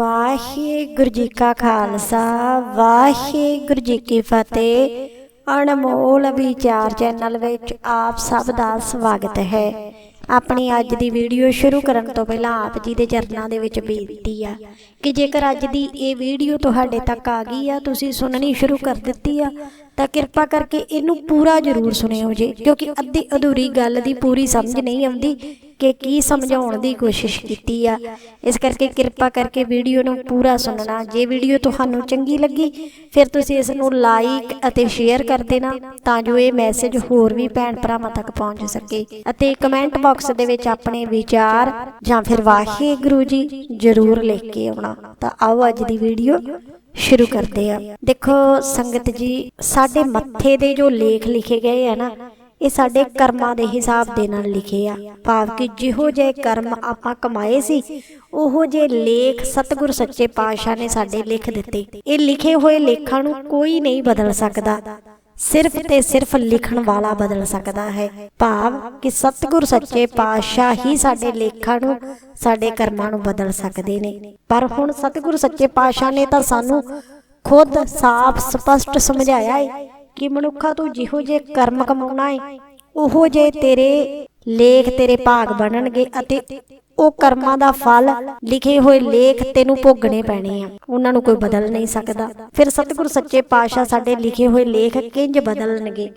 ਵਾਹਿਗੁਰੂ ਜੀ ਕਾ ਖਾਲਸਾ ਵਾਹਿਗੁਰੂ ਜੀ ਕੀ ਫਤਿਹ। ਅਣਮੋਲ ਵਿਚਾਰ ਚੈਨਲ ਵਿੱਚ ਆਪ ਸਭ ਦਾ ਸਵਾਗਤ ਹੈ। ਆਪਣੀ ਅੱਜ ਦੀ ਵੀਡੀਓ ਸ਼ੁਰੂ ਕਰਨ ਤੋਂ ਪਹਿਲਾਂ ਆਪ ਜੀ ਦੇ ਚਰਨਾਂ ਦੇ ਵਿੱਚ ਬੇਨਤੀ ਆ ਕਿ ਜੇਕਰ ਅੱਜ ਦੀ ਇਹ ਵੀਡੀਓ ਤੁਹਾਡੇ ਤੱਕ ਆ ਗਈ ਆ, ਤੁਸੀਂ ਸੁਣਨੀ ਸ਼ੁਰੂ ਕਰ ਦਿੱਤੀ ਆ, ਤਾਂ ਕਿਰਪਾ ਕਰਕੇ ਇਹਨੂੰ ਪੂਰਾ ਜ਼ਰੂਰ ਸੁਣਿਓ ਜੀ, ਕਿਉਂਕਿ ਅੱਧੀ ਅਧੂਰੀ ਗੱਲ ਦੀ ਪੂਰੀ ਸਮਝ ਨਹੀਂ ਆਉਂਦੀ। ਕਿ ਕੀ ਸਮਝਾਉਣ ਦੀ ਕੋਸ਼ਿਸ਼ ਕੀਤੀ ਆ। ਇਸ ਕਰਕੇ ਕਿਰਪਾ ਕਰਕੇ ਵੀਡੀਓ ਨੂੰ ਪੂਰਾ ਸੁਣਨਾ। ਜੇ ਵੀਡੀਓ ਤੁਹਾਨੂੰ ਚੰਗੀ ਲੱਗੀ, ਫਿਰ ਤੁਸੀਂ ਇਸ ਨੂੰ ਲਾਈਕ ਅਤੇ ਸ਼ੇਅਰ ਕਰ ਦੇਣਾ ਤਾਂ ਜੋ ਇਹ ਮੈਸੇਜ ਹੋਰ ਵੀ ਭੈਣ ਭਰਾਵਾਂ ਤੱਕ ਪਹੁੰਚ ਸਕੇ। ਅਤੇ ਕਮੈਂਟ ਬਾਕਸ ਦੇ ਵਿੱਚ ਆਪਣੇ ਵਿਚਾਰ ਜਾਂ ਫਿਰ ਵਾਹਿਗੁਰੂ ਜੀ ਜ਼ਰੂਰ ਲਿਖ ਕੇ ਆਉਣਾ। ਤਾਂ ਆਓ ਅੱਜ ਦੀ ਵੀਡੀਓ ਸ਼ੁਰੂ ਕਰਦੇ ਆ। ਦੇਖੋ ਸੰਗਤ ਜੀ, ਸਾਡੇ ਮੱਥੇ ਦੇ ਜੋ ਲੇਖ ਲਿਖੇ ਗਏ ਆ ਨਾ ਇਹ ਸਾਡੇ ਕਰਮਾਂ ਦੇ ਹਿਸਾਬ ਦੇ ਨਾਲ ਲਿਖੇ ਆ। ਭਾਵ ਕਿ ਜਿਹੋ ਜਿਹੇ ਕਰਮ ਆਪਾਂ ਕਮਾਏ ਸੀ ਉਹੋ ਜੇ ਲੇਖ ਸਤਿਗੁਰ ਸੱਚੇ ਪਾਤਸ਼ਾਹ ਨੇ ਸਾਡੇ ਲਿਖ ਦਿੱਤੇ। ਇਹ ਲਿਖੇ ਹੋਏ ਲੇਖਾਂ ਨੂੰ ਕੋਈ ਨਹੀਂ ਬਦਲ ਸਕਦਾ। ਸਿਰਫ ਤੇ ਸਿਰਫ ਲਿਖਣ ਵਾਲਾ ਬਦਲ ਸਕਦਾ ਹੈ। ਭਾਵ ਕਿ ਸਤਿਗੁਰ ਸੱਚੇ ਪਾਤਸ਼ਾਹ ਹੀ ਸਾਡੇ ਲੇਖਾਂ ਨੂੰ ਸਾਡੇ ਕਰਮਾਂ ਨੂੰ ਬਦਲ ਸਕਦੇ ਨੇ। ਪਰ ਹੁਣ ਸਤਿਗੁਰ ਸੱਚੇ ਪਾਤਸ਼ਾਹ ਨੇ ਤਾਂ ਸਾਨੂੰ ਖੁਦ ਸਾਫ਼ ਸਪਸ਼ਟ ਸਮਝਾਇਆ ਹੈ। ਕਿ ਮਨੁੱਖਾ ਤੂੰ ਜਿਹੋ ਜੇ ਕਰਮ ਕਮਾਉਣਾ ਹੈ ਉਹੋ ਜੇ ਤੇਰੇ ਲੇਖ ਤੇਰੇ ਭਾਗ ਬਣਨਗੇ ਅਤੇ ਉਹ ਕਰਮਾਂ ਦਾ ਫਲ ਲਿਖੇ ਹੋਏ ਲੇਖ ਤੈਨੂੰ ਭੋਗਣੇ ਪੈਣੇ ਆ। ਉਹਨਾਂ ਨੂੰ ਕੋਈ ਬਦਲ ਨਹੀਂ ਸਕਦਾ। ਫਿਰ ਸਤਿਗੁਰ ਸੱਚੇ ਪਾਤਸ਼ਾਹ ਸਾਡੇ ਲਿਖੇ ਹੋਏ ਲੇਖ ਕਿੰਜ ਬਦਲਣਗੇ?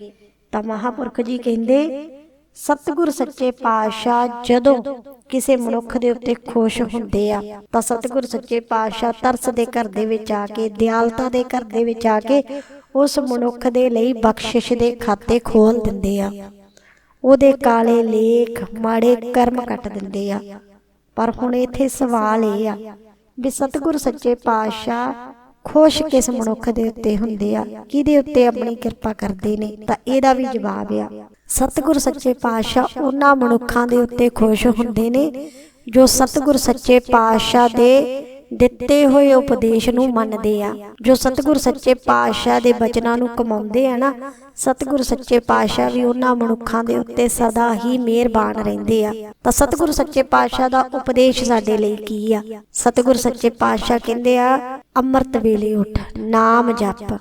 ਤਾਂ ਮਹਾਪੁਰਖ ਜੀ ਕਹਿੰਦੇ ਸਤਿਗੁਰ ਸੱਚੇ ਪਾਤਸ਼ਾਹ, ਜਦੋਂ ਕਿਸੇ ਮਨੁੱਖ ਦੇ ਉੱਤੇ ਖੁਸ਼ ਹੁੰਦੇ ਆ, ਤਾਂ ਸਤਿਗੁਰ ਸੱਚੇ ਪਾਤਸ਼ਾਹ ਤਰਸ ਦੇ ਘਰ ਦੇ ਵਿੱਚ ਆ ਕੇ, ਦਿਆਲਤਾ ਦੇ ਘਰ ਦੇ ਵਿੱਚ ਆ ਕੇ, ਉਸ ਮਨੁੱਖ ਦੇ ਲਈ ਬਖਸ਼ਿਸ਼ ਦੇ ਖਾਤੇ ਖੋਲ ਦਿੰਦੇ ਆ। ਉਹਦੇ ਕਾਲੇ ਲੇਖ ਮਾੜੇ ਕਰਮ ਕੱਟ ਦਿੰਦੇ ਆ। ਪਰ ਹੁਣ ਇੱਥੇ ਸਵਾਲ ਇਹ ਆ ਵੀ ਸਤਿਗੁਰ ਸੱਚੇ ਪਾਤਸ਼ਾਹ ਖੁਸ਼ ਕਿਸ ਮਨੁੱਖ ਦੇ ਉੱਤੇ ਹੁੰਦੇ ਆ, ਕਿਹਦੇ ਉੱਤੇ ਆਪਣੀ ਕਿਰਪਾ ਕਰਦੇ ਨੇ, ਤਾਂ ਇਹਦਾ ਵੀ ਜਵਾਬ ਆ। ਸਤਿਗੁਰ ਸੱਚੇ ਪਾਤਸ਼ਾਹ ਉਹਨਾਂ ਮਨੁੱਖਾਂ ਦੇ ਉੱਤੇ ਖੁਸ਼ ਹੁੰਦੇ ਨੇ, ਜੋ ਸਤਿਗੁਰ ਸੱਚੇ ਪਾਤਸ਼ਾਹ ਦੇ ਦਿੱਤੇ ਹੋਏ ਉਪਦੇਸ਼ ਨੂੰ ਮੰਨਦੇ ਆ। ਜੋ ਸਤਿਗੁਰ ਸੱਚੇ ਪਾਤਸ਼ਾਹ ਦੇ ਬਚਨਾਂ ਨੂੰ ਕਮਾਉਂਦੇ ਆ ਨਾ, ਸਤਿਗੁਰ ਸੱਚੇ ਪਾਤਸ਼ਾਹ ਵੀ ਉਹਨਾਂ ਮਨੁੱਖਾਂ ਦੇ ਉੱਤੇ ਸਦਾ ਹੀ ਮਿਹਰਬਾਨ ਰਹਿੰਦੇ ਆ। ਤਾਂ ਸਤਿਗੁਰ ਸੱਚੇ ਪਾਤਸ਼ਾਹ ਦਾ ਉਪਦੇਸ਼ ਸਾਡੇ ਲਈ ਕੀ ਆ? ਸਤਿਗੁਰ ਸੱਚੇ ਪਾਤਸ਼ਾਹ ਕਹਿੰਦੇ ਆ ਅੰਮ੍ਰਿਤ ਵੇਲੇ ਉੱਠ, ਨਾਮ ਜਪ।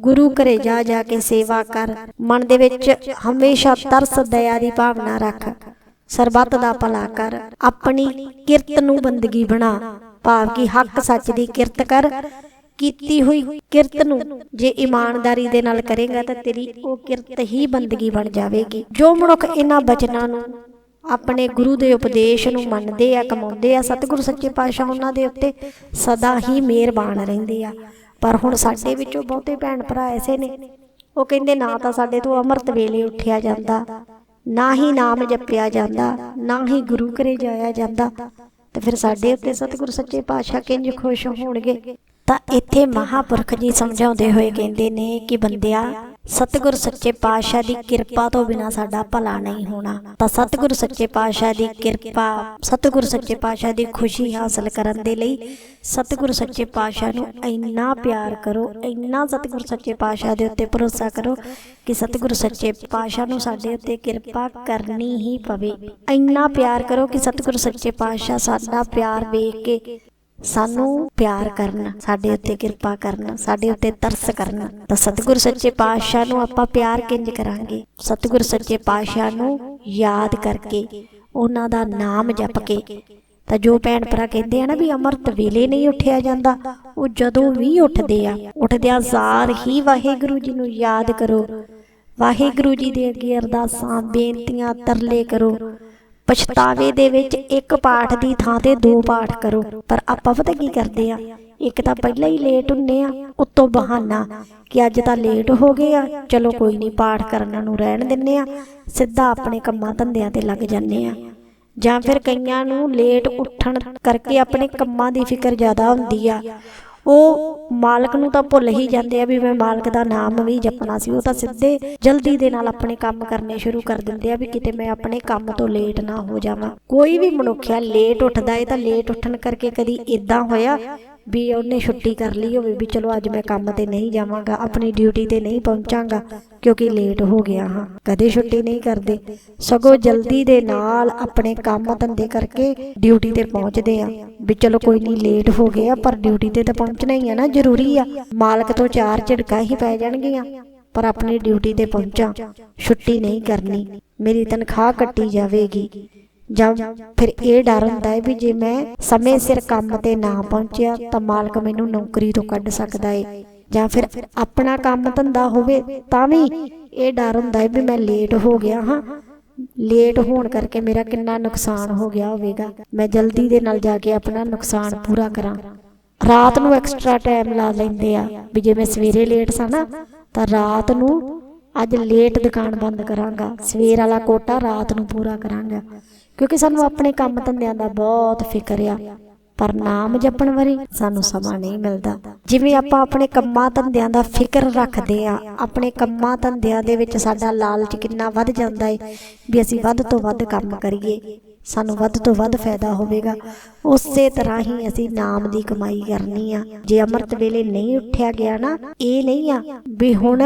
ਗੁਰੂ ਘਰੇ ਜਾ ਜਾ ਕੇ ਸੇਵਾ ਕਰ, ਮਨ ਦੇ ਵਿੱਚ ਹਮੇਸ਼ਾ ਤਰਸ ਦਇਆ ਦੀ ਭਾਵਨਾ ਰੱਖ। ਸਰਬੱਤ ਦਾ ਭਲਾ ਕਰ, ਆਪਣੀ ਕਿਰਤ ਨੂੰ ਬੰਦਗੀ ਬਣਾ। ਭਾਵ ਕਿ ਹੱਕ ਸੱਚ ਦੀ ਕਿਰਤ ਕਰ। ਕੀਤੀ ਹੋਈ ਕਿਰਤ ਨੂੰ ਜੇ ਇਮਾਨਦਾਰੀ ਦੇ ਨਾਲ ਕਰੇਗਾ ਤਾਂ ਤੇਰੀ ਉਹ ਕਿਰਤ ਹੀ ਬੰਦਗੀ ਬਣ ਜਾਵੇਗੀ। ਜੋ ਮਨੁੱਖ ਇਹਨਾਂ ਬਚਨਾਂ ਨੂੰ ਆਪਣੇ ਗੁਰੂ ਦੇ ਉਪਦੇਸ਼ ਨੂੰ ਮੰਨਦੇ ਆ, ਕਮਾਉਂਦੇ ਆ, ਸਤਿਗੁਰੂ ਸੱਚੇ ਪਾਤਸ਼ਾਹ ਉਹਨਾਂ ਦੇ ਉੱਤੇ ਸਦਾ ਹੀ ਮਿਹਰਬਾਨ ਰਹਿੰਦੇ ਆ। ਪਰ ਹੁਣ ਸਾਡੇ ਵਿੱਚੋਂ ਬਹੁਤੇ ਭੈਣ ਭਰਾ ਐਸੇ ਨੇ, ਉਹ ਕਹਿੰਦੇ ਨਾ ਤਾਂ ਸਾਡੇ ਤੋਂ ਅੰਮ੍ਰਿਤ ਵੇਲੇ ਉੱਠਿਆ ਜਾਂਦਾ, ਨਾ ਹੀ ਨਾਮ ਜਪਿਆ ਜਾਂਦਾ, ਨਾ ਹੀ ਗੁਰੂ ਘਰੇ ਜਾਇਆ ਜਾਂਦਾ। ਤੇ ਫਿਰ ਸਾਡੇ ਉੱਤੇ ਸਤਿਗੁਰੂ ਸੱਚੇ ਪਾਤਸ਼ਾਹ ਕਿੰਜ ਖੁਸ਼ ਹੋਣਗੇ? ਤਾਂ ਇੱਥੇ ਮਹਾਪੁਰਖ ਜੀ ਸਮਝਾਉਂਦੇ ਹੋਏ ਕਹਿੰਦੇ ਨੇ ਕਿ ਬੰਦਿਆ ਸਤਿਗੁਰ ਸੱਚੇ ਪਾਤਸ਼ਾਹ ਦੀ ਕਿਰਪਾ ਤੋਂ ਬਿਨਾ ਸਾਡਾ ਭਲਾ ਨਹੀਂ ਹੋਣਾ। ਤਾਂ ਸਤਿਗੁਰ ਸੱਚੇ ਪਾਤਸ਼ਾਹ ਦੀ ਕਿਰਪਾ, ਸਤਿਗੁਰ ਸੱਚੇ ਪਾਤਸ਼ਾਹ ਦੀ ਖੁਸ਼ੀ ਹਾਸਲ ਕਰਨ ਦੇ ਲਈ ਸਤਿਗੁਰ ਸੱਚੇ ਪਾਤਸ਼ਾਹ ਨੂੰ ਇੰਨਾ ਪਿਆਰ ਕਰੋ, ਇੰਨਾ ਸਤਿਗੁਰ ਸੱਚੇ ਪਾਤਸ਼ਾਹ ਦੇ ਉੱਤੇ ਭਰੋਸਾ ਕਰੋ ਕਿ ਸਤਿਗੁਰ ਸੱਚੇ ਪਾਤਸ਼ਾਹ ਨੂੰ ਸਾਡੇ ਉੱਤੇ ਕਿਰਪਾ ਕਰਨੀ ਹੀ ਪਵੇ। ਇੰਨਾ ਪਿਆਰ ਕਰੋ ਕਿ ਸਤਿਗੁਰ ਸੱਚੇ ਪਾਤਸ਼ਾਹ ਸਾਡਾ ਪਿਆਰ ਵੇਖ ਕੇ ਸਾਨੂੰ ਪਿਆਰ ਕਰਨ, ਸਾਡੇ ਉੱਤੇ ਕਿਰਪਾ ਕਰਨ, ਸਾਡੇ ਉੱਤੇ ਤਰਸ ਕਰਨ। ਤਾਂ ਸਤਿਗੁਰ ਸੱਚੇ ਪਾਤਸ਼ਾਹ ਨੂੰ ਆਪਾਂ ਪਿਆਰ ਕਿੰਜ ਕਰਾਂਗੇ? ਸਤਿਗੁਰ ਸੱਚੇ ਪਾਤਸ਼ਾਹ ਨੂੰ ਯਾਦ ਕਰਕੇ, ਉਹਨਾਂ ਦਾ ਨਾਮ ਜਪ ਕੇ। ਤਾਂ ਜੋ ਭੈਣ ਭਰਾ ਕਹਿੰਦੇ ਆ ਨਾ ਵੀ ਅੰਮ੍ਰਿਤ ਵੇਲੇ ਨਹੀਂ ਉੱਠਿਆ ਜਾਂਦਾ, ਉਹ ਜਦੋਂ ਵੀ ਉੱਠਦੇ ਆ ਉੱਠਦਿਆਂ ਸਾਰ ਹੀ ਵਾਹਿਗੁਰੂ ਜੀ ਨੂੰ ਯਾਦ ਕਰੋ। ਵਾਹਿਗੁਰੂ ਜੀ ਦੇ ਅੱਗੇ ਅਰਦਾਸਾਂ, ਬੇਨਤੀਆਂ ਤਰਲੇ ਕਰੋ। ਪਛਤਾਵੇ ਦੇ ਵਿੱਚ ਇੱਕ ਪਾਠ ਦੀ ਥਾਂ ਤੇ ਦੋ ਪਾਠ ਕਰੋ। ਪਰ ਆਪਾਂ ਪਤਾ ਕੀ ਕਰਦੇ ਆ? ਇੱਕ ਤਾਂ ਪਹਿਲਾਂ ਹੀ ਲੇਟ ਹੁੰਨੇ ਆ, ਉੱਤੋਂ ਬਹਾਨਾ ਕਿ ਅੱਜ ਤਾਂ ਲੇਟ ਹੋ ਗਏ ਆ, ਚਲੋ ਕੋਈ ਨਹੀਂ ਪਾਠ ਕਰਨ ਨੂੰ ਰਹਿਣ ਦਿੰਨੇ ਆ, ਸਿੱਧਾ ਆਪਣੇ ਕੰਮਾਂ ਧੰਦਿਆਂ ਤੇ ਲੱਗ ਜਾਂਦੇ ਆ। ਜਾਂ ਫਿਰ ਕਈਆਂ ਨੂੰ ਲੇਟ ਉੱਠਣ ਕਰਕੇ ਆਪਣੇ ਕੰਮਾਂ ਦੀ ਫਿਕਰ ਜ਼ਿਆਦਾ ਹੁੰਦੀ ਆ। ਉਹ ਮਾਲਕ ਨੂੰ ਤਾਂ ਭੁੱਲ ਹੀ ਜਾਂਦੇ ਆ ਵੀ ਮੈਂ ਮਾਲਕ ਦਾ ਨਾਮ ਵੀ ਜਪਣਾ ਸੀ, ਉਹ ਤਾਂ ਸਿੱਧੇ ਜਲਦੀ ਦੇ ਨਾਲ ਆਪਣੇ ਕੰਮ ਕਰਨੇ ਸ਼ੁਰੂ ਕਰ ਦਿੰਦੇ ਆ ਵੀ ਕਿਤੇ ਮੈਂ ਆਪਣੇ ਕੰਮ ਤੋਂ ਲੇਟ ਨਾ ਹੋ ਜਾਵਾਂ। ਕੋਈ ਵੀ ਮਨੁੱਖਿਆ ਲੇਟ ਉੱਠਦਾ ਏ ਤਾਂ ਲੇਟ ਉੱਠਣ ਕਰਕੇ ਕਦੀ ਇਦਾਂ ਹੋਇਆ ਵੀ ਉਹਨੇ ਛੁੱਟੀ ਕਰ ਲਈ ਹੋਵੇ ਵੀ ਚਲੋ ਅੱਜ ਮੈਂ ਕੰਮ ਤੇ ਨਹੀਂ ਜਾਵਾਂਗਾ, ਆਪਣੀ ਡਿਊਟੀ ਤੇ ਨਹੀਂ ਪਹੁੰਚਾਂਗਾ, ਕਿਉਂਕਿ ਲੇਟ ਹੋ ਗਿਆ ਹਾਂ। ਕਦੇ ਛੁੱਟੀ ਨਹੀਂ ਕਰਦੇ। ਸਗੋਂ ਜਲਦੀ ਦੇ ਨਾਲ ਆਪਣੇ ਕੰਮ ਧੰਦੇ ਕਰਕੇ ਡਿਊਟੀ ਤੇ ਪਹੁੰਚਦੇ ਆ ਵੀ ਚਲੋ ਕੋਈ ਨਹੀਂ ਲੇਟ ਹੋ ਗਏ ਆ, ਪਰ ਡਿਊਟੀ ਤੇ ਤਾਂ ਪਹੁੰਚਣਾ ਹੀ ਆ ਨਾ, ਜ਼ਰੂਰੀ ਆ। ਮਾਲਕ ਤੋਂ ਚਾਰ ਝਿੜਕਾਂ ਹੀ ਪੈ ਜਾਣਗੀਆਂ, ਪਰ ਆਪਣੀ ਡਿਊਟੀ ਤੇ ਪਹੁੰਚਾਂ। ਛੁੱਟੀ ਨਹੀਂ ਕਰਨੀ। ਮੇਰੀ ਤਨਖਾਹ ਕੱਟੀ ਜਾਵੇਗੀ। ਜਾਂ ਫਿਰ ਇਹ ਡਰ ਹੁੰਦਾ ਹੈ ਵੀ ਜੇ ਮੈਂ ਸਮੇਂ ਸਿਰ ਕੰਮ ਤੇ ਨਾ ਪਹੁੰਚਿਆ ਤਾਂ ਮਾਲਕ ਮੈਨੂੰ ਨੌਕਰੀ ਤੋਂ ਕੱਢ ਸਕਦਾ ਹੈ ਜਾਂ ਫਿਰ ਆਪਣਾ ਕੰਮ ਧੰਦਾ ਹੋਵੇ ਤਾਂ ਵੀ ਇਹ ਡਰ ਹੁੰਦਾ ਹੈ ਵੀ ਮੈਂ ਲੇਟ ਹੋ ਗਿਆ ਹਾਂ। ਲੇਟ ਹੋਣ ਕਰਕੇ ਮੇਰਾ ਕਿੰਨਾ ਨੁਕਸਾਨ ਹੋ ਗਿਆ ਹੋਵੇਗਾ। ਮੈਂ ਜਲਦੀ ਦੇ ਨਾਲ ਜਾ ਕੇ ਆਪਣਾ ਨੁਕਸਾਨ ਪੂਰਾ ਕਰਾਂ। ਰਾਤ ਨੂੰ ਐਕਸਟਰਾ ਟਾਈਮ ਲਾ ਲੈਂਦੇ ਆ ਵੀ ਜੇ ਮੈਂ ਸਵੇਰੇ ਲੇਟ ਸਾਂ ਨਾ, ਤਾਂ ਰਾਤ ਨੂੰ ਅੱਜ ਲੇਟ ਦੁਕਾਨ ਬੰਦ ਕਰਾਂਗਾ। ਸਵੇਰ ਵਾਲਾ ਕੋਟਾ ਰਾਤ ਨੂੰ ਪੂਰਾ ਕਰਾਂਗਾ। ਕਿਉਂਕਿ ਸਾਨੂੰ ਆਪਣੇ ਕੰਮ ਧੰਦਿਆਂ ਦਾ ਬਹੁਤ ਫਿਕਰ ਆ। ਪਰ ਨਾਮ ਜਪਣ ਵਾਰੀ ਸਾਨੂੰ ਸਮਾਂ ਨਹੀਂ ਮਿਲਦਾ। ਜਿਵੇਂ ਆਪਾਂ ਆਪਣੇ ਕੰਮਾਂ ਧੰਦਿਆਂ ਦਾ ਫਿਕਰ ਰੱਖਦੇ ਆ, ਆਪਣੇ ਕੰਮਾਂ ਧੰਦਿਆਂ ਦੇ ਵਿੱਚ ਸਾਡਾ ਲਾਲਚ ਕਿੰਨਾ ਵੱਧ ਜਾਂਦਾ ਏ, ਵੀ ਅਸੀਂ ਵੱਧ ਤੋਂ ਵੱਧ ਕੰਮ ਕਰੀਏ। ਸਾਨੂੰ ਵੱਧ ਤੋਂ ਵੱਧ ਫਾਇਦਾ ਹੋਵੇਗਾ। ਉਸੇ ਤਰ੍ਹਾਂ ਹੀ ਅਸੀਂ ਨਾਮ ਦੀ ਕਮਾਈ ਕਰਨੀ ਆ। ਜੇ ਅੰਮ੍ਰਿਤ ਵੇਲੇ ਨਹੀਂ ਉੱਠਿਆ ਗਿਆ ਨਾ, ਇਹ ਨਹੀਂ ਆ ਵੀ ਹੁਣ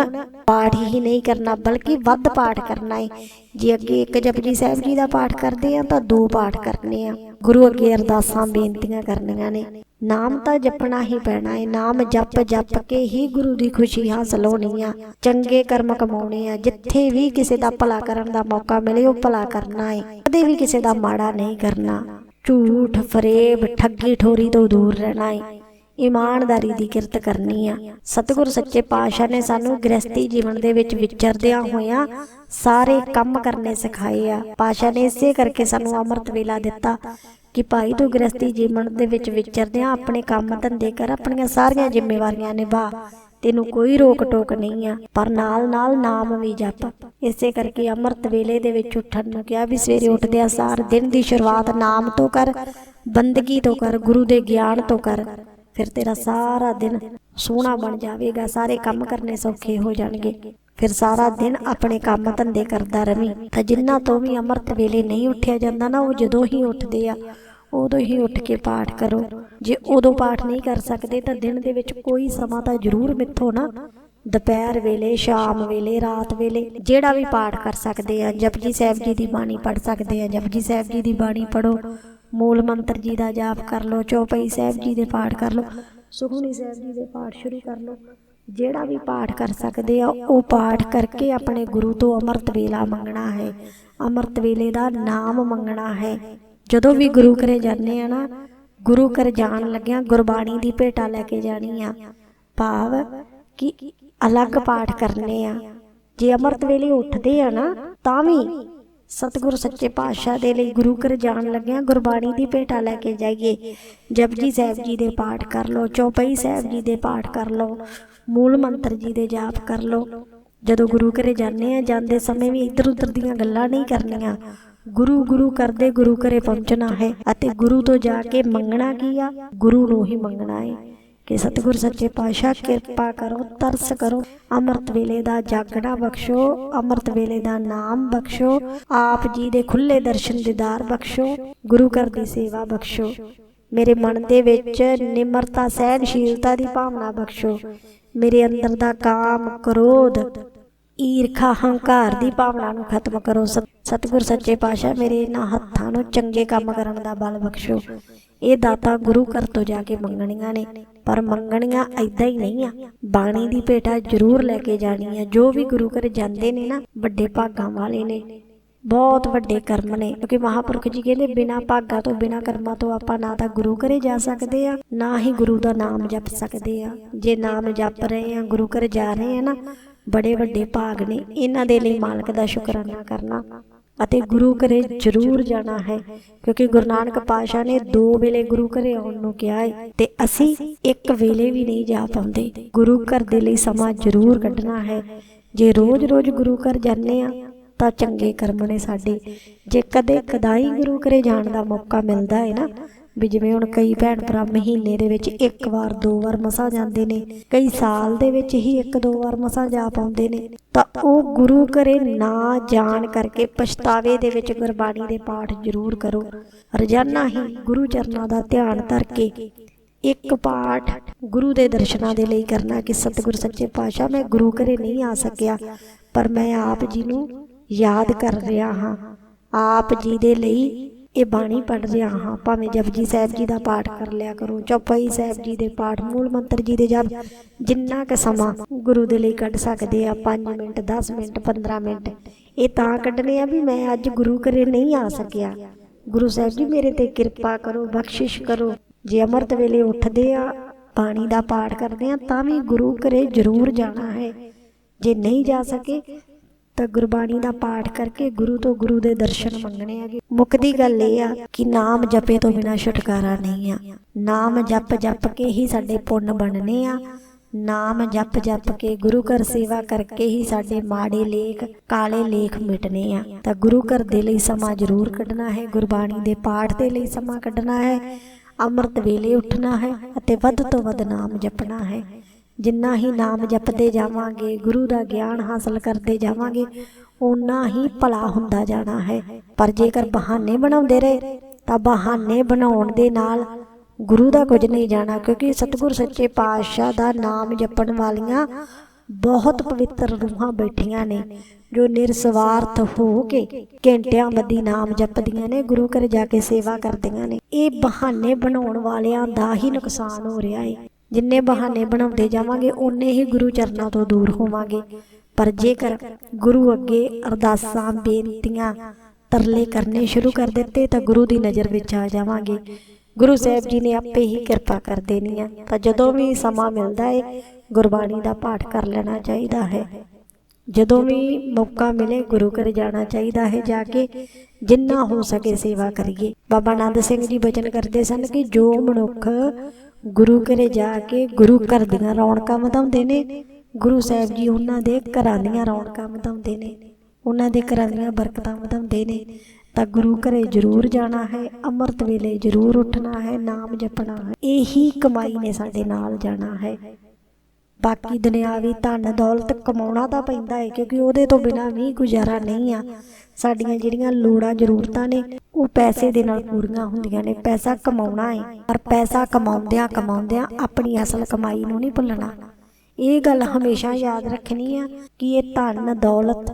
ਪਾਠ ਹੀ ਨਹੀਂ ਕਰਨਾ, ਬਲਕਿ ਵੱਧ ਪਾਠ ਕਰਨਾ ਏ। ਜੇ ਅੱਗੇ ਇੱਕ ਜਪਜੀ ਸਾਹਿਬ ਜੀ ਦਾ ਪਾਠ ਕਰਦੇ ਆ, ਤਾਂ ਦੋ ਪਾਠ ਕਰਨੇ ਆ। ਗੁਰੂ ਅੱਗੇ ਅਰਦਾਸਾਂ ਬੇਨਤੀਆਂ ਕਰਨੀਆਂ ਨੇ। ਨਾਮ ਤਾਂ ਜਪਣਾ ਹੀ ਪੈਣਾ ਏ। ਨਾਮ ਜਪ ਜਪ ਕੇ ਹੀ ਗੁਰੂ ਦੀ ਖੁਸ਼ੀ ਹਾਸਲ ਹੋਣੀ ਆ। ਚੰਗੇ ਕਰਮ ਕਮਾਉਣੇ ਆ। ਜਿੱਥੇ ਵੀ ਕਿਸੇ ਦਾ ਭਲਾ ਕਰਨ ਦਾ ਮੌਕਾ ਮਿਲੇ, ਉਹ ਭਲਾ ਕਰਨਾ ਏ। ਕਦੇ ਵੀ ਕਿਸੇ ਦਾ ਮਾੜਾ ਨਹੀਂ ਕਰਨਾ। ਝੂਠ, ਫਰੇਬ, ਠੱਗੀ, ਠੋਰੀ ਤੋਂ ਦੂਰ ਰਹਿਣਾ ਏ। ਇਮਾਨਦਾਰੀ ਦੀ ਕਿਰਤ ਕਰਨੀ ਆ। ਸਤਿਗੁਰ ਸੱਚੇ ਪਾਤਸ਼ਾਹ ਨੇ ਸਾਨੂੰ ਗ੍ਰਸਤੀ ਜੀਵਨ ਦੇ ਵਿੱਚ ਵਿਚਰਦਿਆਂ ਹੋਇਆਂ ਸਾਰੇ ਕੰਮ ਕਰਨੇ ਸਿਖਾਏ ਆ। ਪਾਤਸ਼ਾਹ ਨੇ ਇਸੇ ਕਰਕੇ ਸਾਨੂੰ ਅੰਮ੍ਰਿਤ ਵੇਲਾ ਦਿੱਤਾ ਕਿ ਭਾਈ ਤੂੰ ਗ੍ਰਸਤੀ ਜੀਵਨ ਦੇ ਵਿੱਚ ਵਿਚਰਦਿਆਂ ਆਪਣੇ ਕੰਮ ਧੰਦੇ ਕਰ, ਆਪਣੀਆਂ ਸਾਰੀਆਂ ਜ਼ਿੰਮੇਵਾਰੀਆਂ ਨਿਭਾ। ਤੈਨੂੰ ਕੋਈ ਰੋਕ ਟੋਕ ਨਹੀਂ ਆ, ਪਰ ਨਾਲ ਨਾਲ ਨਾਮ ਵੀ ਜਪ। ਇਸੇ ਕਰਕੇ ਅੰਮ੍ਰਿਤ ਵੇਲੇ ਦੇ ਵਿੱਚ ਉੱਠਣ ਨੂੰ ਕਿਹਾ ਵੀ ਸਵੇਰੇ ਉੱਠਦਿਆਂ ਸਾਰ ਦਿਨ ਦੀ ਸ਼ੁਰੂਆਤ ਨਾਮ ਤੋਂ ਕਰ, ਬੰਦਗੀ ਤੋਂ ਕਰ, ਗੁਰੂ ਦੇ ਗਿਆਨ ਤੋਂ ਕਰ। ਫਿਰ ਤੇਰਾ ਸਾਰਾ ਦਿਨ ਸੋਹਣਾ ਬਣ ਜਾਵੇਗਾ ਸਾਰੇ ਕੰਮ ਕਰਨੇ ਸੌਖੇ ਹੋ ਜਾਣਗੇ। ਫਿਰ ਸਾਰਾ ਦਿਨ ਆਪਣੇ ਕੰਮ ਧੰਦੇ ਕਰਦਾ ਰਵੀਂ। ਤਾਂ ਜਿੰਨਾ ਤੋਂ ਵੀ ਅੰਮ੍ਰਿਤ ਵੇਲੇ ਨਹੀਂ ਉੱਠਿਆ ਜਾਂਦਾ ਨਾ ਉਹ ਜਦੋਂ ਹੀ ਉੱਠਦੇ ਆ ਉਦੋਂ ਹੀ ਉੱਠ ਕੇ ਪਾਠ ਕਰੋ। ਜੇ ਉਦੋਂ ਪਾਠ ਨਹੀਂ ਕਰ ਸਕਦੇ ਤਾਂ ਦਿਨ ਦੇ ਵਿੱਚ ਕੋਈ ਸਮਾਂ ਤਾਂ ਜ਼ਰੂਰ ਮਿੱਥੋ ਨਾ। ਦੁਪਹਿਰ ਵੇਲੇ ਸ਼ਾਮ ਵੇਲੇ ਰਾਤ ਵੇਲੇ ਜਿਹੜਾ ਵੀ ਪਾਠ ਕਰ ਸਕਦੇ ਆ ਜਪਜੀ ਸਾਹਿਬ ਜੀ ਦੀ ਬਾਣੀ ਪੜ ਸਕਦੇ ਆ ਜਪਜੀ ਸਾਹਿਬ ਜੀ ਦੀ ਬਾਣੀ ਪੜੋ ਮੂਲ ਮੰਤਰ ਜੀ ਦਾ ਜਾਪ ਕਰ ਲਓ, ਚੌਪਈ ਸਾਹਿਬ ਜੀ ਦੇ ਪਾਠ ਕਰ ਲਓ ਸੁਖਮਨੀ ਸਾਹਿਬ ਜੀ ਦੇ ਪਾਠ ਸ਼ੁਰੂ ਕਰ ਲਓ। ਜਿਹੜਾ ਵੀ ਪਾਠ ਕਰ ਸਕਦੇ ਆ, ਉਹ ਪਾਠ ਕਰਕੇ ਆਪਣੇ ਗੁਰੂ ਤੋਂ ਅੰਮ੍ਰਿਤ ਵੇਲਾ ਮੰਗਣਾ ਹੈ। ਅੰਮ੍ਰਿਤ ਵੇਲੇ ਦਾ ਨਾਮ ਮੰਗਣਾ ਹੈ। ਜਦੋਂ ਵੀ ਗੁਰੂ ਘਰੇ ਜਾਂਦੇ ਆ ਨਾ, ਗੁਰੂ ਘਰ ਜਾਣ ਲੱਗਿਆ ਗੁਰਬਾਣੀ ਦੀ ਭੇਟਾ ਲੈ ਕੇ ਜਾਣੀ ਆ। ਭਾਵ ਕਿ ਅਲੱਗ ਪਾਠ ਕਰਨੇ ਆ। ਜੇ ਅੰਮ੍ਰਿਤ ਵੇਲੇ ਉੱਠਦੇ ਆ ਨਾ, ਤਾਂ ਵੀ ਸਤਿਗੁਰ ਸੱਚੇ ਪਾਤਸ਼ਾਹ ਦੇ ਲਈ ਗੁਰੂ ਘਰ ਜਾਣ ਲੱਗਿਆ ਗੁਰਬਾਣੀ ਦੀ ਭੇਟਾ ਲੈ ਕੇ ਜਾਈਏ। ਜਪਜੀ ਸਾਹਿਬ ਜੀ ਦੇ ਪਾਠ ਕਰ ਲਓ, ਚੌਪਈ ਸਾਹਿਬ ਜੀ ਦੇ ਪਾਠ ਕਰ ਲਓ, ਮੂਲ ਮੰਤਰ ਜੀ ਦੇ ਜਾਪ ਕਰ ਲਓ। ਜਦੋਂ ਗੁਰੂ ਘਰੇ ਜਾਂਦੇ ਆ ਜਾਂਦੇ ਸਮੇਂ ਵੀ ਇੱਧਰ ਉੱਧਰ ਦੀਆਂ ਗੱਲਾਂ ਨਹੀਂ ਕਰਨੀਆਂ। ਗੁਰੂ ਗੁਰੂ ਕਰਦੇ ਗੁਰੂ ਘਰੇ ਪਹੁੰਚਣਾ ਹੈ ਅਤੇ ਗੁਰੂ ਤੋਂ ਜਾ ਕੇ ਮੰਗਣਾ ਕੀ ਆ? ਗੁਰੂ ਨੂੰ ਹੀ ਮੰਗਣਾ ਹੈ ਕਿ ਸਤਿਗੁਰ ਸੱਚੇ ਪਾਤਸ਼ਾਹ, ਕਿਰਪਾ ਕਰੋ, ਤਰਸ ਕਰੋ, ਅੰਮ੍ਰਿਤ ਵੇਲੇ ਦਾ ਜਾਗਣਾ ਬਖਸ਼ੋ, ਅੰਮ੍ਰਿਤ ਵੇਲੇ ਦਾ ਨਾਮ ਬਖਸ਼ੋ, ਆਪ ਜੀ ਦੇ ਖੁੱਲੇ ਦਰਸ਼ਨ ਦੀਦਾਰ ਬਖਸ਼ੋ, ਗੁਰੂ ਘਰ ਦੀ ਸੇਵਾ ਬਖਸ਼ੋ। ਮੇਰੇ ਮਨ ਦੇ ਵਿੱਚ ਨਿਮਰਤਾ ਸਹਿਨਸ਼ੀਲਤਾ ਦੀ ਭਾਵਨਾ ਬਖਸ਼ੋ। ਮੇਰੇ ਅੰਦਰ ਦਾ ਕਾਮ ਕ੍ਰੋਧ, ਈਰਖਾ ਹੰਕਾਰ ਦੀ ਭਾਵਨਾ ਨੂੰ ਖਤਮ ਕਰੋ। ਸਤ- ਸਤਿਗੁਰ ਸੱਚੇ ਪਾਤਸ਼ਾਹ, ਮੇਰੇ ਇਹਨਾਂ ਹੱਥਾਂ ਨੂੰ ਚੰਗੇ ਕੰਮ ਕਰਨ ਦਾ ਬਲ ਬਖਸ਼ੋ। ਇਹ ਦਾਤਾਂ ਗੁਰੂ ਘਰ ਤੋਂ ਜਾ ਕੇ ਮੰਗਣੀਆਂ ਨੇ। ਪਰ ਮੰਗਣੀਆਂ ਐਦਾਂ ਹੀ ਨਹੀਂ ਆ ਬਾਣੀ ਦੀ ਭੇਟਾ ਜ਼ਰੂਰ ਲੈ ਕੇ ਜਾਣੀ ਆ ਜੋ ਵੀ ਗੁਰੂ ਘਰ ਜਾਂਦੇ ਨੇ ਨਾ, ਵੱਡੇ ਭਾਗਾਂ ਵਾਲੇ ਨੇ। ਬਹੁਤ ਵੱਡੇ ਕਰਮ ਨੇ। ਕਿਉਂਕਿ ਮਹਾਪੁਰਖ ਜੀ ਕਹਿੰਦੇ, ਬਿਨਾ ਭਾਗਾਂ ਤੋਂ, ਬਿਨਾ ਕਰਮਾਂ ਤੋਂ ਆਪਾਂ ਨਾ ਤਾਂ ਗੁਰੂ ਘਰੇ ਜਾ ਸਕਦੇ ਆ, ਨਾ ਹੀ ਗੁਰੂ ਦਾ ਨਾਮ ਜਪ ਸਕਦੇ ਆ। ਜੇ ਨਾਮ ਜਪ ਰਹੇ ਆ, ਗੁਰੂ ਘਰ ਜਾ ਰਹੇ ਆ ਨਾ ਬੜੇ ਵੱਡੇ ਭਾਗ ਨੇ। ਇਹਨਾਂ ਦੇ ਲਈ ਮਾਲਕ ਦਾ ਸ਼ੁਕਰਾਨਾ ਕਰਨਾ ਅਤੇ ਗੁਰੂ ਘਰੇ ਜ਼ਰੂਰ ਜਾਣਾ ਹੈ, ਕਿਉਂਕਿ ਗੁਰੂ ਨਾਨਕ ਪਾਤਸ਼ਾਹ ਨੇ ਦੋ ਵੇਲੇ ਗੁਰੂ ਘਰੇ ਆਉਣ ਨੂੰ ਕਿਹਾ ਹੈ ਤੇ ਅਸੀਂ ਇੱਕ ਵੇਲੇ ਵੀ ਨਹੀਂ ਜਾ ਪਾਉਂਦੇ। ਗੁਰੂ ਘਰ ਦੇ ਲਈ ਸਮਾਂ ਜ਼ਰੂਰ ਕੱਢਣਾ ਹੈ। ਜੇ ਰੋਜ਼-ਰੋਜ਼ ਗੁਰੂ ਘਰ ਜਾਂਦੇ ਆ ਤਾਂ ਚੰਗੇ ਕਰਮ ਨੇ ਸਾਡੇ। ਜੇ ਕਦੇ ਕਦਾਈ ਗੁਰੂ ਘਰੇ ਜਾਣ ਦਾ ਮੌਕਾ ਮਿਲਦਾ ਹੈ ਨਾ ਵੀ ਜਿਵੇਂ ਹੁਣ ਕਈ ਭੈਣ ਭਰਾ ਮਹੀਨੇ ਦੇ ਵਿੱਚ ਇੱਕ ਵਾਰ, ਦੋ ਵਾਰ ਮਸਾ ਜਾਂਦੇ ਨੇ, ਕਈ ਸਾਲ ਦੇ ਵਿੱਚ ਹੀ ਇੱਕ, ਦੋ ਵਾਰ ਮਸਾ ਜਾ ਪਾਉਂਦੇ ਨੇ, ਤਾਂ ਉਹ ਗੁਰੂ ਘਰੇ ਨਾ ਜਾਣ ਕਰਕੇ ਪਛਤਾਵੇ ਦੇ ਵਿੱਚ ਗੁਰਬਾਣੀ ਦੇ ਪਾਠ ਜ਼ਰੂਰ ਕਰੋ। ਰੋਜ਼ਾਨਾ ਹੀ ਗੁਰੂ ਚਰਨਾਂ ਦਾ ਧਿਆਨ ਧਰ ਕੇ ਇੱਕ ਪਾਠ ਗੁਰੂ ਦੇ ਦਰਸ਼ਨਾਂ ਦੇ ਲਈ ਕਰਨਾ ਕਿ ਸਤਿਗੁਰ ਸੱਚੇ ਪਾਤਸ਼ਾਹ, ਮੈਂ ਗੁਰੂ ਘਰੇ ਨਹੀਂ ਆ ਸਕਿਆ, ਪਰ ਮੈਂ ਆਪ ਜੀ ਨੂੰ ਯਾਦ ਕਰ ਰਿਹਾ ਹਾਂ। ਆਪ ਜੀ ਦੇ ਲਈ ਇਹ ਬਾਣੀ ਪੜ੍ਹ ਰਿਹਾ ਹਾਂ, ਭਾਵੇਂ ਜਪਜੀ ਸਾਹਿਬ ਜੀ ਦਾ ਪਾਠ ਕਰ ਲਿਆ ਕਰੋ, ਚੌਪਈ ਸਾਹਿਬ ਜੀ ਦੇ ਪਾਠ, ਮੂਲ ਮੰਤਰ ਜੀ ਦੇ ਜਪ, ਜਿੰਨਾ ਕ ਸਮਾਂ ਗੁਰੂ ਦੇ ਲਈ ਕੱਢ ਸਕਦੇ ਆ 5 ਮਿੰਟ 10 ਮਿੰਟ 15 ਮਿੰਟ, ਇਹ ਤਾਂ ਕੱਢਨੇ ਆ ਵੀ ਮੈਂ ਅੱਜ ਗੁਰੂ ਘਰੇ ਨਹੀਂ ਆ ਸਕਿਆ। ਗੁਰੂ ਸਾਹਿਬ ਜੀ ਮੇਰੇ ਤੇ ਕਿਰਪਾ ਕਰੋ, ਬਖਸ਼ਿਸ਼ ਕਰੋ, ਜੇ ਅੰਮ੍ਰਿਤ ਵੇਲੇ ਉੱਠਦੇ ਆ, ਬਾਣੀ ਦਾ ਪਾਠ ਕਰਦੇ ਆ, ਤਾਂ ਵੀ ਗੁਰੂ ਘਰੇ ਜ਼ਰੂਰ ਜਾਣਾ ਹੈ। ਜੇ ਨਹੀਂ ਜਾ ਸਕੇ ਤਾਂ ਗੁਰਬਾਣੀ ਦਾ ਪਾਠ ਕਰਕੇ ਗੁਰੂ ਤੋਂ ਗੁਰੂ ਦੇ ਦਰਸ਼ਨ ਮੰਗਣੇ ਆਗੇ ਮੁੱਕਦੀ ਗੱਲ ਇਹ ਆ ਕਿ ਨਾਮ ਜਪੇ ਤੋਂ ਬਿਨਾ ਛੁਟਕਾਰਾ ਨਹੀਂ ਆ। ਨਾਮ ਜਪ ਜਪ ਕੇ ਹੀ ਸਾਡੇ ਪੁੰਨ ਬਣਨੇ ਆ। ਨਾਮ ਜਪ ਜਪ ਕੇ ਗੁਰੂ ਘਰ ਸੇਵਾ ਕਰਕੇ ਹੀ ਸਾਡੇ ਮਾੜੇ ਲੇਖ, ਕਾਲੇ ਲੇਖ ਮਿਟਨੇ ਆ। ਤਾਂ ਗੁਰੂ ਘਰ ਦੇ ਲਈ ਸਮਾਂ ਜ਼ਰੂਰ ਕੱਢਣਾ ਹੈ। ਗੁਰਬਾਣੀ ਦੇ ਪਾਠ ਦੇ ਲਈ ਸਮਾਂ ਕੱਢਣਾ ਹੈ। ਅੰਮ੍ਰਿਤ ਵੇਲੇ ਉੱਠਣਾ ਹੈ ਅਤੇ ਵੱਧ ਤੋਂ ਵੱਧ ਨਾਮ ਜਪਣਾ ਹੈ। ਜਿੰਨਾ ਹੀ ਨਾਮ ਜਪਦੇ ਜਾਵਾਂਗੇ ਗੁਰੂ ਦਾ ਗਿਆਨ ਹਾਸਲ ਕਰਦੇ ਜਾਵਾਂਗੇ ਓਨਾ ਹੀ ਭਲਾ ਹੁੰਦਾ ਜਾਣਾ ਹੈ। ਪਰ ਜੇਕਰ ਬਹਾਨੇ ਬਣਾਉਂਦੇ ਰਹੇ ਤਾਂ ਬਹਾਨੇ ਬਣਾਉਣ ਦੇ ਨਾਲ ਗੁਰੂ ਦਾ ਕੁਝ ਨਹੀਂ ਜਾਣਾ ਕਿਉਂਕਿ ਸਤਿਗੁਰ ਸੱਚੇ ਪਾਤਸ਼ਾਹ ਦਾ ਨਾਮ ਜਪਣ ਵਾਲੀਆਂ ਬਹੁਤ ਪਵਿੱਤਰ ਰੂਹਾਂ ਬੈਠੀਆਂ ਨੇ ਜੋ ਨਿਰਸਵਾਰਥ ਹੋ ਕੇ ਘੰਟਿਆਂ ਬੱਧੀ ਨਾਮ ਜਪਦੀਆਂ ਨੇ ਗੁਰੂ ਘਰ ਜਾ ਕੇ ਸੇਵਾ ਕਰਦੀਆਂ ਨੇ। ਇਹ ਬਹਾਨੇ ਬਣਾਉਣ ਵਾਲਿਆਂ ਦਾ ਹੀ ਨੁਕਸਾਨ ਹੋ ਰਿਹਾ ਹੈ ਜਿੰਨੇ ਬਹਾਨੇ ਬਣਾਉਂਦੇ ਜਾਵਾਂਗੇ, ਓਨੇ ਹੀ ਗੁਰੂ ਚਰਨਾਂ ਤੋਂ ਦੂਰ ਹੋਵਾਂਗੇ। ਪਰ ਜੇਕਰ ਗੁਰੂ ਅੱਗੇ ਅਰਦਾਸਾਂ, ਬੇਨਤੀਆਂ, ਤਰਲੇ ਕਰਨੇ ਸ਼ੁਰੂ ਕਰ ਦਿੱਤੇ, ਤਾਂ ਗੁਰੂ ਦੀ ਨਜ਼ਰ ਵਿੱਚ ਆ ਜਾਵਾਂਗੇ। ਗੁਰੂ ਸਾਹਿਬ ਜੀ ਨੇ ਆਪੇ ਹੀ ਕਿਰਪਾ ਕਰ ਦੇਣੀ ਆ। ਤਾਂ ਜਦੋਂ ਵੀ ਸਮਾਂ ਮਿਲਦਾ ਹੈ ਗੁਰਬਾਣੀ ਦਾ ਪਾਠ ਕਰ ਲੈਣਾ ਚਾਹੀਦਾ ਹੈ। ਜਦੋਂ ਵੀ ਮੌਕਾ ਮਿਲੇ, ਗੁਰੂ ਘਰ ਜਾਣਾ ਚਾਹੀਦਾ ਹੈ ਜਾ ਕੇ। ਜਿੰਨਾ ਹੋ ਸਕੇ ਸੇਵਾ ਕਰੀਏ। ਬਾਬਾ ਆਨੰਦ ਸਿੰਘ ਜੀ ਬਚਨ ਕਰਦੇ ਸਨ ਕਿ ਜੋ ਮਨੁੱਖ ਗੁਰੂ ਘਰੇ ਜਾ ਕੇ ਗੁਰੂ ਘਰ ਦੀਆਂ ਰੌਣਕਾਂ ਵਧਾਉਂਦੇ ਨੇ। ਗੁਰੂ ਸਾਹਿਬ ਜੀ ਉਹਨਾਂ ਦੇ ਘਰਾਂ ਦੀਆਂ ਰੌਣਕਾਂ ਵਧਾਉਂਦੇ ਨੇ। ਉਹਨਾਂ ਦੇ ਘਰਾਂ ਦੀਆਂ ਬਰਕਤਾਂ ਵਧਾਉਂਦੇ ਨੇ। ਤਾਂ ਗੁਰੂ ਘਰੇ ਜ਼ਰੂਰ ਜਾਣਾ ਹੈ, ਅੰਮ੍ਰਿਤ ਵੇਲੇ ਜ਼ਰੂਰ ਉੱਠਣਾ ਹੈ, ਨਾਮ ਜਪਣਾ ਹੈ। ਇਹੀ ਕਮਾਈ ਨੇ ਸਾਡੇ ਨਾਲ ਜਾਣਾ ਹੈ। ਬਾਕੀ ਦੁਨਿਆਵੀ ਧਨ ਦੌਲਤ ਕਮਾਉਣਾ ਤਾਂ ਪੈਂਦਾ ਹੈ, ਕਿਉਂਕਿ ਉਹਦੇ ਤੋਂ ਬਿਨਾ ਵੀ ਗੁਜ਼ਾਰਾ ਨਹੀਂ ਆ। ਸਾਡੀਆਂ ਜਿਹੜੀਆਂ ਲੋੜਾਂ ਜ਼ਰੂਰਤਾਂ ਨੇ ਉਹ ਪੈਸੇ ਦੇ ਨਾਲ ਪੂਰੀਆਂ ਹੁੰਦੀਆਂ ਨੇ ਪੈਸਾ ਕਮਾਉਣਾ ਹੈ ਪਰ ਪੈਸਾ ਕਮਾਉਂਦਿਆਂ ਕਮਾਉਂਦਿਆਂ ਆਪਣੀ ਅਸਲ ਕਮਾਈ ਨੂੰ ਨਹੀਂ ਭੁੱਲਣਾ। ਇਹ ਗੱਲ ਹਮੇਸ਼ਾ ਯਾਦ ਰੱਖਣੀ ਆ ਕਿ ਇਹ ਧਨ ਦੌਲਤ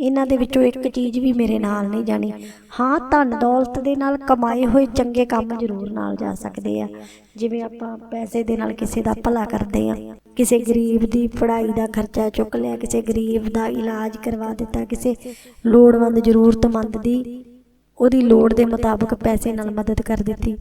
ਇਹਨਾਂ ਦੇ ਵਿੱਚੋਂ ਇੱਕ ਚੀਜ਼ ਵੀ ਮੇਰੇ ਨਾਲ ਨਹੀਂ ਜਾਣੀ। ਹਾਂ, ਧਨ ਦੌਲਤ ਦੇ ਨਾਲ ਕਮਾਏ ਹੋਏ ਚੰਗੇ ਕੰਮ ਜ਼ਰੂਰ ਨਾਲ ਜਾ ਸਕਦੇ ਆ। ਜਿਵੇਂ ਆਪਾਂ ਪੈਸੇ ਦੇ ਨਾਲ ਕਿਸੇ ਦਾ ਭਲਾ ਕਰਦੇ ਆ। ਕਿਸੇ ਗਰੀਬ ਦੀ ਪੜ੍ਹਾਈ ਦਾ ਖਰਚਾ ਚੁੱਕ ਲਿਆ, ਕਿਸੇ ਗਰੀਬ ਦਾ ਇਲਾਜ ਕਰਵਾ ਦਿੱਤਾ, ਕਿਸੇ ਲੋੜਵੰਦ ਜ਼ਰੂਰਤਮੰਦ ਦੀ ਉਹਦੀ ਲੋੜ ਦੇ ਮੁਤਾਬਕ ਪੈਸੇ ਨਾਲ ਮਦਦ ਕਰ ਦਿੱਤੀ